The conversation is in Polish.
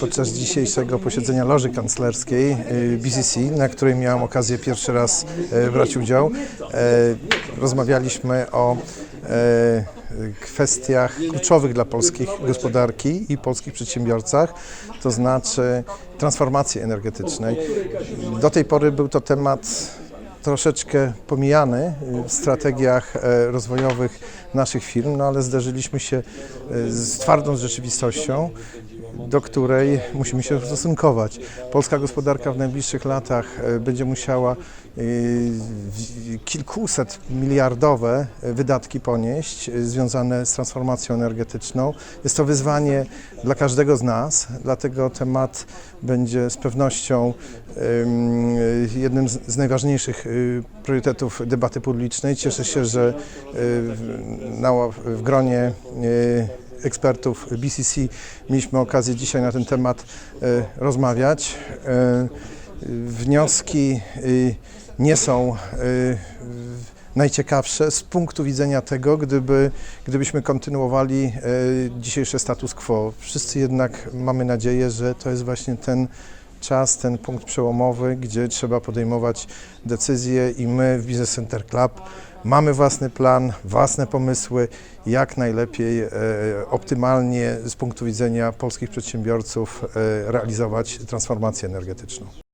Podczas dzisiejszego posiedzenia Loży Kanclerskiej y, BCC, na której miałem okazję pierwszy raz e, brać udział, e, rozmawialiśmy o e, kwestiach kluczowych dla polskiej gospodarki i polskich przedsiębiorcach, to znaczy transformacji energetycznej. Do tej pory był to temat troszeczkę pomijany w strategiach rozwojowych naszych firm, no ale zderzyliśmy się z twardą rzeczywistością, do której musimy się ustosunkować. Polska gospodarka w najbliższych latach e, będzie musiała e, kilkuset miliardowe e, wydatki ponieść związane z transformacją energetyczną. Jest to wyzwanie dla każdego z nas, dlatego temat będzie z pewnością jednym z najważniejszych priorytetów debaty publicznej. Cieszę się, że w- gronie ekspertów BCC mieliśmy okazję dzisiaj na ten temat y, rozmawiać. Y, Wnioski y, nie są najciekawsze z punktu widzenia tego, gdyby, gdybyśmy kontynuowali e, dzisiejszy status quo. Wszyscy jednak mamy nadzieję, że to jest właśnie ten czas, ten punkt przełomowy, gdzie trzeba podejmować decyzje i my w Business Center Club mamy własny plan, własne pomysły, jak najlepiej, e, optymalnie z punktu widzenia polskich przedsiębiorców e, realizować transformację energetyczną.